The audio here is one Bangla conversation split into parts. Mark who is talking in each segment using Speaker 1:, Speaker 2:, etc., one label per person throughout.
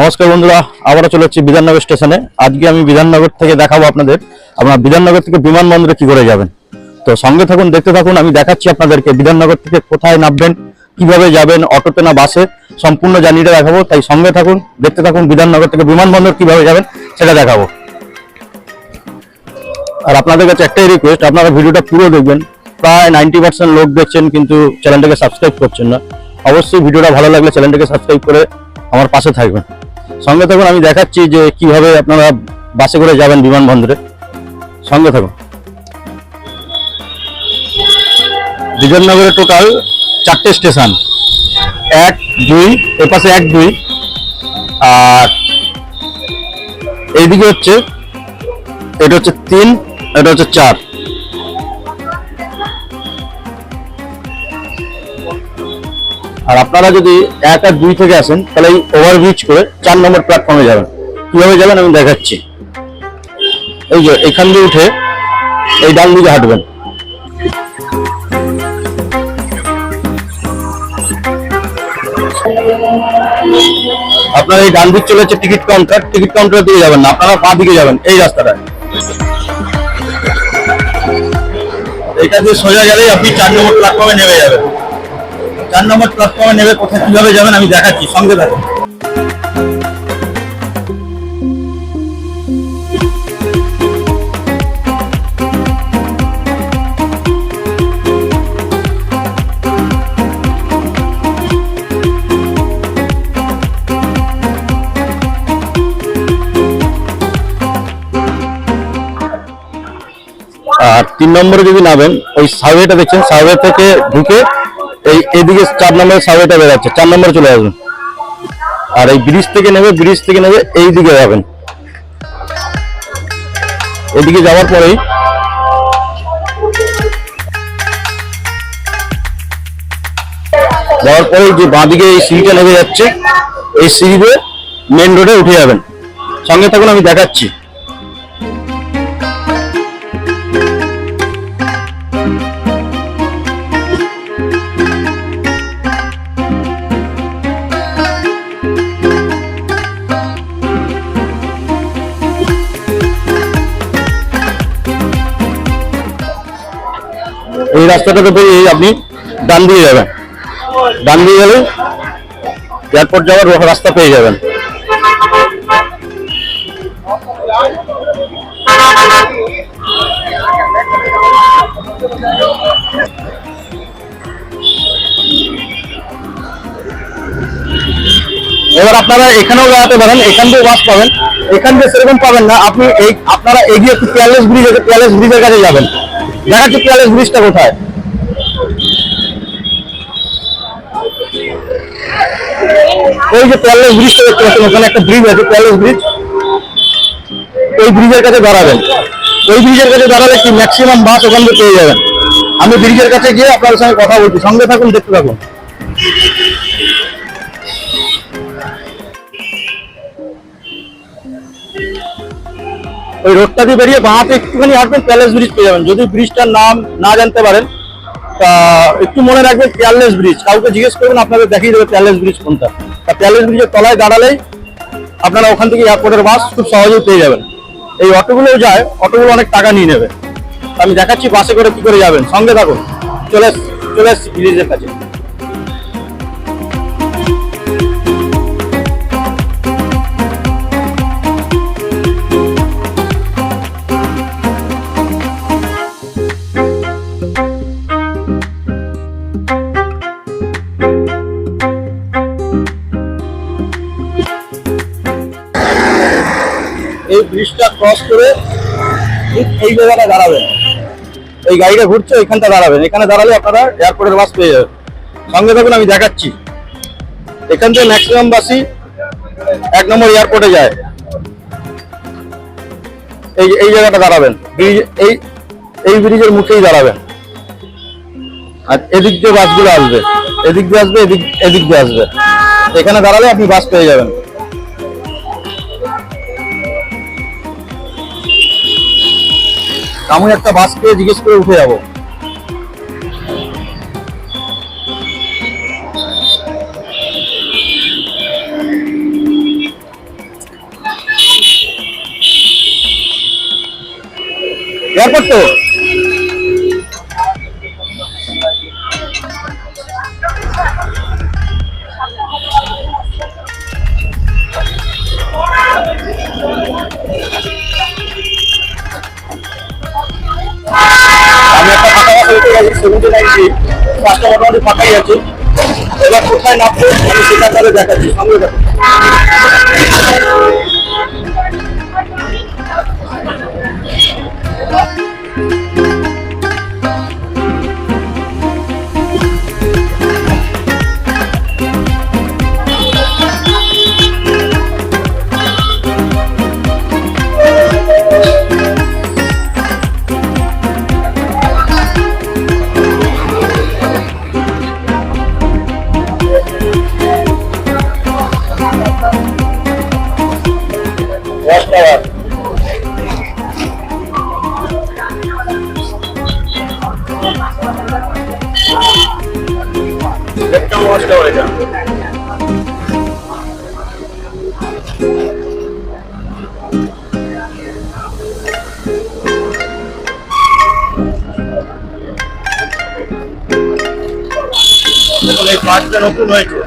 Speaker 1: নমস্কার বন্ধুরা, আবারও চলে যাচ্ছি বিধাননগর স্টেশনে। আজকে আমি বিধাননগর থেকে দেখাবো আপনাদের আপনারা বিধাননগর থেকে বিমানবন্দরে কি করে যাবেন। তো সঙ্গে থাকুন, দেখতে থাকুন, আমি দেখাচ্ছি আপনাদেরকে বিধাননগর থেকে কোথায় নামবেন, কীভাবে যাবেন, অটোতে না বাসে, সম্পূর্ণ জার্নিটা দেখাবো। তাই সঙ্গে থাকুন, দেখতে থাকুন বিধাননগর থেকে বিমানবন্দর কীভাবে যাবেন, সেটা দেখাবো। আর আপনাদের কাছে একটাই রিকোয়েস্ট আপনারা ভিডিওটা পুরো দেখবেন, প্রায় নাইনটি পার্সেন্ট লোক দেখছেন, কিন্তু চ্যানেলটাকে সাবস্ক্রাইব করছেন না। অবশ্যই ভিডিওটা ভালো লাগলে চ্যানেলটাকে সাবস্ক্রাইব করে আমার পাশে থাকবেন। সঙ্গে থাকুন, আমি দেখাচ্ছি যে কীভাবে আপনারা বাসে করে যাবেন বিমানবন্দরে। সঙ্গে থাকুন। বিজয়নগরে টোটাল চারটে স্টেশন। এক, দুই এপাশে এক, দুই। আর এইদিকে হচ্ছে, এটা হচ্ছে তিন, এটা হচ্ছে চার। আর আপনারা যদি এক আর দুই থেকে আসেন, তাহলে এই ওভারব্রিজ করে চার নম্বর প্ল্যাটফর্মে যাবেন। কীভাবে যাবেন আমি দেখাচ্ছি। এই যে, এখান দিয়ে উঠে এই ডান দিকে হাঁটবেন। আপনার এই ডান দিক চলে যাচ্ছে টিকিট কাউন্টার টিকিট কাউন্টারের দিকে যাবেন না, আপনারা পা দিকে যাবেন এই রাস্তাটায়। এটা দিয়ে সোজা গেলেই আপনি চার নম্বর প্ল্যাটফর্মে নেমে যাবেন। চার নম্বর প্ল্যাটফর্মে নেবে, কোথায় কীভাবে যাবেন আমি দেখাচ্ছি, সঙ্গে থাকুন। আর তিন নম্বরে যদি নামেন, ওই সার্ভেটা দেখছেন সার্ভে থেকে ঢুকে এই এদিকে চার নম্বরের সার্ভেটা বেরোচ্ছে চার নম্বরে চলে আসবেন আর এই ব্রিজ থেকে নেবে, ব্রিজ থেকে নেবে, এই দিকে যাবেন। এদিকে যাওয়ার পরেই যাওয়ার পরেই যে বাঁদিকে এই সিঁড়িটা নেমে যাচ্ছে, এই সিঁড়িতে মেন রোডে উঠে যাবেন। সঙ্গে থাকুন, আমি দেখাচ্ছি। এই রাস্তাটাতে বেরিয়ে আপনি ডান দিয়ে যাবেন। ডান দিয়ে গেলে এয়ারপোর্ট যাওয়ার রাস্তা পেয়ে যাবেন। এবার আপনারা এখানেও বেড়াতে পারেন, এখান দিয়ে বাস পাবেন। এখান দিয়ে সেরকম পাবেন না, আপনি এই আপনারা এগিয়ে একটু পিয়ালেস ব্রিজ আছে পিয়ালেস ব্রিজের কাছে যাবেন। দেখাচ্ছি পিয়ালেস ব্রিজটা কোথায়। ওই যে পিয়ালেস ব্রিজটা দেখতে পাচ্ছেন, ওখানে একটা ব্রিজ আছে পিয়ালেস ব্রিজ ওই ব্রিজের কাছে দাঁড়াবেন। ওই ব্রিজের কাছে দাঁড়ালে কি ম্যাক্সিমাম বাস ওখান থেকে পেয়ে যাবেন। আমি ব্রিজের কাছে গিয়ে আপনাদের সঙ্গে কথা বলছি, সঙ্গে থাকুন, দেখতে থাকুন। ওই রোডটা দিয়ে বেরিয়ে বাঁহাতে একটুখানি হাঁটবেন প্যালেস ব্রিজ পেয়ে যাবেন। যদি ব্রিজটার নাম না জানতে পারেন, তা একটু মনে রাখবেন প্যালেস ব্রিজ কাউকে জিজ্ঞেস করবেন, আপনাদের দেখিয়ে দেবে প্যালেস ব্রিজ কোনটা। তা প্যালেস ব্রিজের তলায় দাঁড়ালেই আপনারা ওখান থেকে এয়ারপোর্টের বাস খুব সহজেই পেয়ে যাবেন। এই অটোগুলো যায়, অটোগুলো অনেক টাকা নিয়ে নেবে। আমি দেখাচ্ছি বাসে করে কি করে যাবেন। সঙ্গে থাকুন। চলে চলে এসছি ব্রিজের কাছে। এই জায়গাটায় দাঁড়াবেন। এই গাড়িটা ঘুরছে, ওইখানটা দাঁড়াবেন। এখানে দাঁড়ালে আপনারা এয়ারপোর্টের বাস পেয়ে যাবেন। সঙ্গে থাকুন, আমি দেখাচ্ছি। এখান থেকে ম্যাক্সিমাম বাসই এক নম্বর এয়ারপোর্টে যায়। এই এই জায়গাটা দাঁড়াবেন। ব্রিজ এই এই ব্রিজের মুখেই দাঁড়াবেন। আর এদিক দিয়ে বাসগুলো আসবে। এদিক দিয়ে আসবে, এদিক এদিক দিয়ে আসবে। এখানে দাঁড়ালে আপনি বাস পেয়ে যাবেন। আমি একটা বাসকে জিজ্ঞেস করে উঠে যাব। এয়ারপোর্ট তো? মোটামুটি ফাঁকাই আছে। এবার কোথায় নামবো আমি সেটা তাহলে দেখাচ্ছি। সামনে দেখো। দেখুন এই পার্কটা নতুন হয়েছে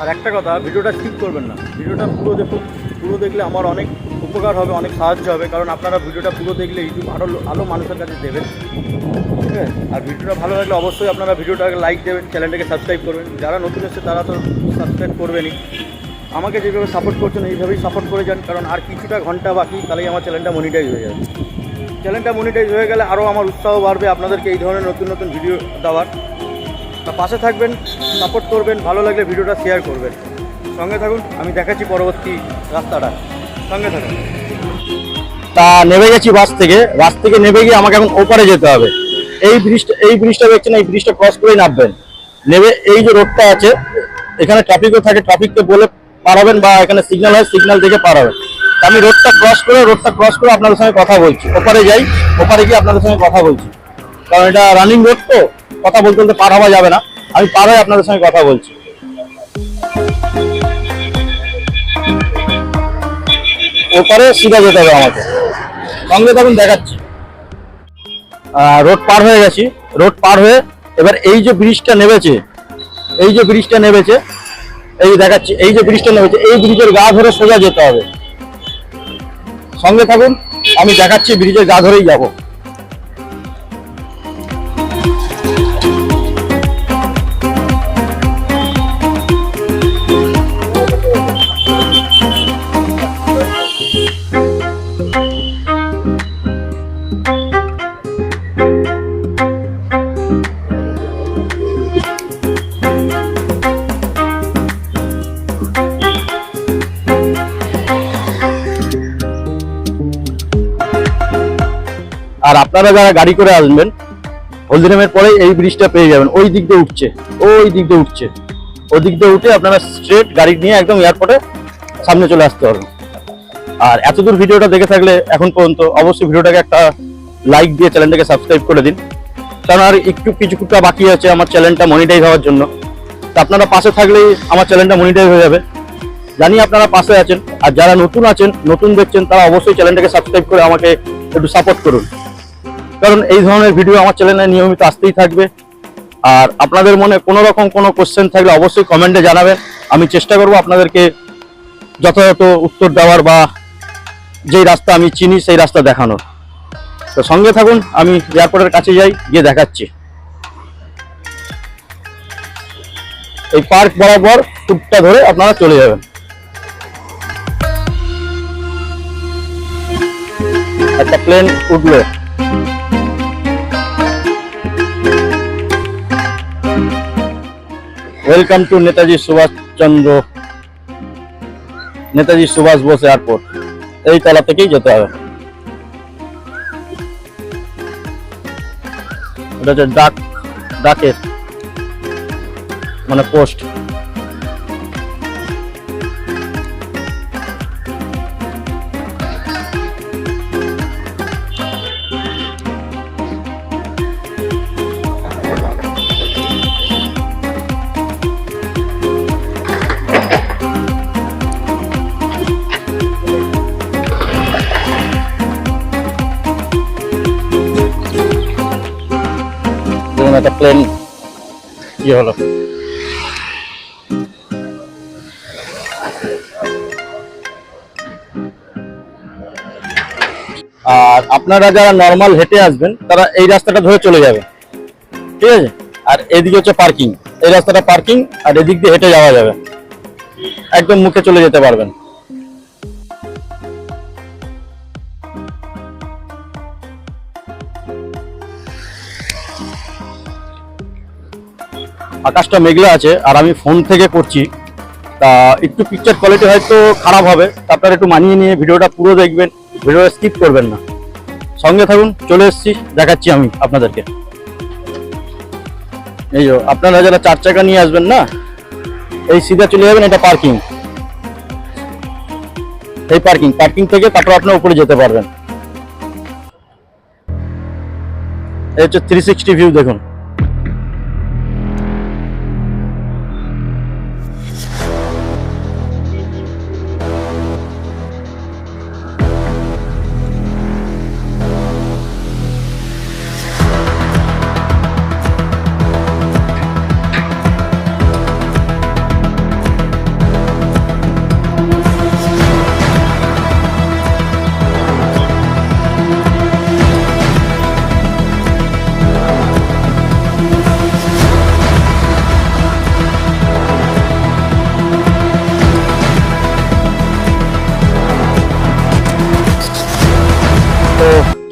Speaker 1: আর একটা কথা, ভিডিওটা স্কিপ করবেন না। ভিডিওটা পুরো দেখুন, পুরো দেখলে আমার অনেক উপকার হবে, অনেক সাহায্য হবে, কারণ আপনারা ভিডিওটা পুরো দেখলে ইউটিউব আরও আরও মানুষের কাছে দেবেন। ঠিক আছে? আর ভিডিওটা ভালো লাগলে অবশ্যই আপনারা ভিডিওটাকে লাইক দেবেন চ্যানেলটাকে সাবস্ক্রাইব করবেন। যারা নতুন এসেছে, তারা তো সাবস্ক্রাইব করবেনই। আমাকে যেভাবে সাপোর্ট করছেন, এইভাবেই সাপোর্ট করে যান, কারণ আর কিছুটা ঘণ্টা বাকি, তাহলেই আমার চ্যানেলটা মনিটাইজ হয়ে যাবে। চ্যানেলটা মনিটাইজ হয়ে গেলে আরও আমার উৎসাহ বাড়বে, আপনাদেরকে এই ধরনের নতুন নতুন ভিডিও দেওয়ার। পাশে থাকবেন সাপোর্ট করবেন, ভালো লাগলে ভিডিওটা শেয়ার করবেন। সঙ্গে থাকুন, আমি দেখাচ্ছি পরবর্তী রাস্তাটা। সঙ্গে থাকুন। তা নেমে গেছি বাস থেকে বাস থেকে নেমে গিয়ে আমাকে এখন ওপারে যেতে হবে। এই ব্রিজটা এই ব্রিজটা দেখছেন, এই ব্রিজটা ক্রস করেই নামবেন। নেমে এই যে রোডটা আছে, এখানে ট্রাফিকও থাকে ট্রাফিককে বলে পারাবেন বা এখানে সিগন্যাল হয় সিগন্যাল দেখে পারাবেন। আমি রোডটা ক্রস করে রোডটা ক্রস করে আপনাদের সঙ্গে কথা বলছি। ওপারে যাই, ওপারে গিয়ে আপনাদের সঙ্গে কথা বলছি। কারণ এটা রানিং রোড তো কথা বলতে বলতে পার হওয়া যাবে না। আমি পার হয়ে আপনাদের সঙ্গে কথা বলছি। ওপারে সিধা যেতে হবে আমাকে। সঙ্গে তখন দেখাচ্ছি। রোড পার হয়ে গেছি। রোড পার হয়ে এবার এই যে ব্রিজটা নেমেছে, এই যে ব্রিজটা নেমেছে, এই দেখাচ্ছি, এই যে ব্রিজটা নেমেছে, এই ব্রিজের গা ধরে সোজা যেতে হবে। সঙ্গে থাকুন, আমি দেখাচ্ছি, ব্রিজের গা ধরেই যাব। আর আপনারা যারা গাড়ি করে আসবেন হলদিরামের পরে এই ব্রিজটা পেয়ে যাবেন। ওই দিক দিয়ে উঠছে, ওই দিক দিয়ে উঠছে। ওই দিক দিয়ে উঠে আপনারা স্ট্রেট গাড়ি নিয়ে একদম এয়ারপোর্টে সামনে চলে আসতে পারবেন। আর এতদূর ভিডিওটা দেখে থাকলে এখন পর্যন্ত অবশ্যই ভিডিওটাকে একটা লাইক দিয়ে চ্যানেলটাকে সাবস্ক্রাইব করে দিন। কারণ আর একটু কিছুটা বাকি আছে আমার চ্যানেলটা মনিটাইজ হওয়ার জন্য। তা আপনারা পাশে থাকলেই আমার চ্যানেলটা মনিটাইজ হয়ে যাবে। জানি আপনারা পাশে আছেন, আর যারা নতুন আছেন, নতুন দেখছেন, তারা অবশ্যই চ্যানেলটাকে সাবস্ক্রাইব করে আমাকে একটু সাপোর্ট করুন। কারণ এই ধরনের ভিডিও আমার চ্যানেলে নিয়মিত আসতেই থাকবে। আর আপনাদের মনে কোনো রকম কোনো কোশ্চেন থাকলে অবশ্যই কমেন্টে জানাবেন। আমি চেষ্টা করব আপনাদেরকে যথাযথ উত্তর দেওয়ার বা যেই রাস্তা আমি চিনি সেই রাস্তা দেখানোর। তো সঙ্গে থাকুন, আমি এয়ারপোর্টের কাছে যাই, গিয়ে দেখাচ্ছি। এই পার্ক বরাবর টুকটা ধরে আপনারা চলে যাবেন। একটা প্লেন উঠল। Welcome to Netaji Subhash Chandra Netaji Subhash Bose airport এই তলা থেকেই যেতে হবে। এটা হচ্ছে ডাক, ডাকের মানে পোস্ট। একটা প্লেন কি হলো। আর আপনারা যারা নর্মাল হেঁটে আসবেন, তারা এই রাস্তাটা ধরে চলে যাবে। ঠিক আছে? আর এদিকে হচ্ছে পার্কিং এই রাস্তাটা পার্কিং আর এদিক দিয়ে হেঁটে যাওয়া যাবে। একদম মুখে চলে যেতে পারবেন। আকাশটা মেঘলা আছে, আর আমি ফোন থেকে করছি। তা একটু পিকচার কোয়ালিটি হয়তো খারাপ হবে আপনারা একটু মানিয়ে নিয়ে ভিডিওটা পুরো দেখবেন, ভিডিওটা স্কিপ করবেন না। সঙ্গে থাকুন, চলে এসেছি, দেখাচ্ছি আমি আপনাদেরকে। এই যে, আপনারা যারা চার চাকা নিয়ে আসবেন না, এই সিধা চলে যাবেন, এটা পার্কিং এই পার্কিং পার্কিং থেকে তারপর আপনার উপরে যেতে পারবেন। এই হচ্ছে থ্রি সিক্সটি ভিউ দেখুন।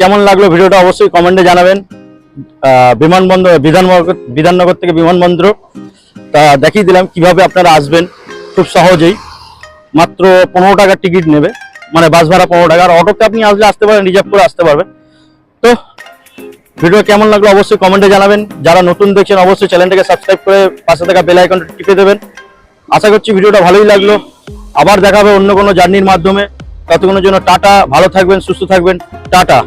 Speaker 1: কেমন লাগল ভিডিওটা অবশ্যই কমেন্টে জানাবেন। বিমানবন্দর, বিধাননগর বিধাননগর থেকে বিমানবন্দর। তা দেখিয়ে দিলাম কীভাবে আপনারা আসবেন। খুব সহজেই। মাত্র পনেরো টাকার টিকিট নেবে। মানে বাস ভাড়া পনেরো টাকা। আর অটোতে আপনি আসলে আসতে পারেন রিজার্ভ করে আসতে পারবেন। তো, ভিডিও কেমন লাগল অবশ্যই কমেন্টে জানাবেন। যারা নতুন দেখছেন, অবশ্যই চ্যানেলটাকে সাবস্ক্রাইব করে পাশে থাকা বেল আইকনটা টিপে দেবেন। আশা করছি ভিডিওটা ভালোই লাগল। আবার দেখাবে অন্য কোনো জার্নির মাধ্যমে। ততক্ষণের জন্য টাটা, ভালো থাকবেন, সুস্থ থাকবেন। টাটা।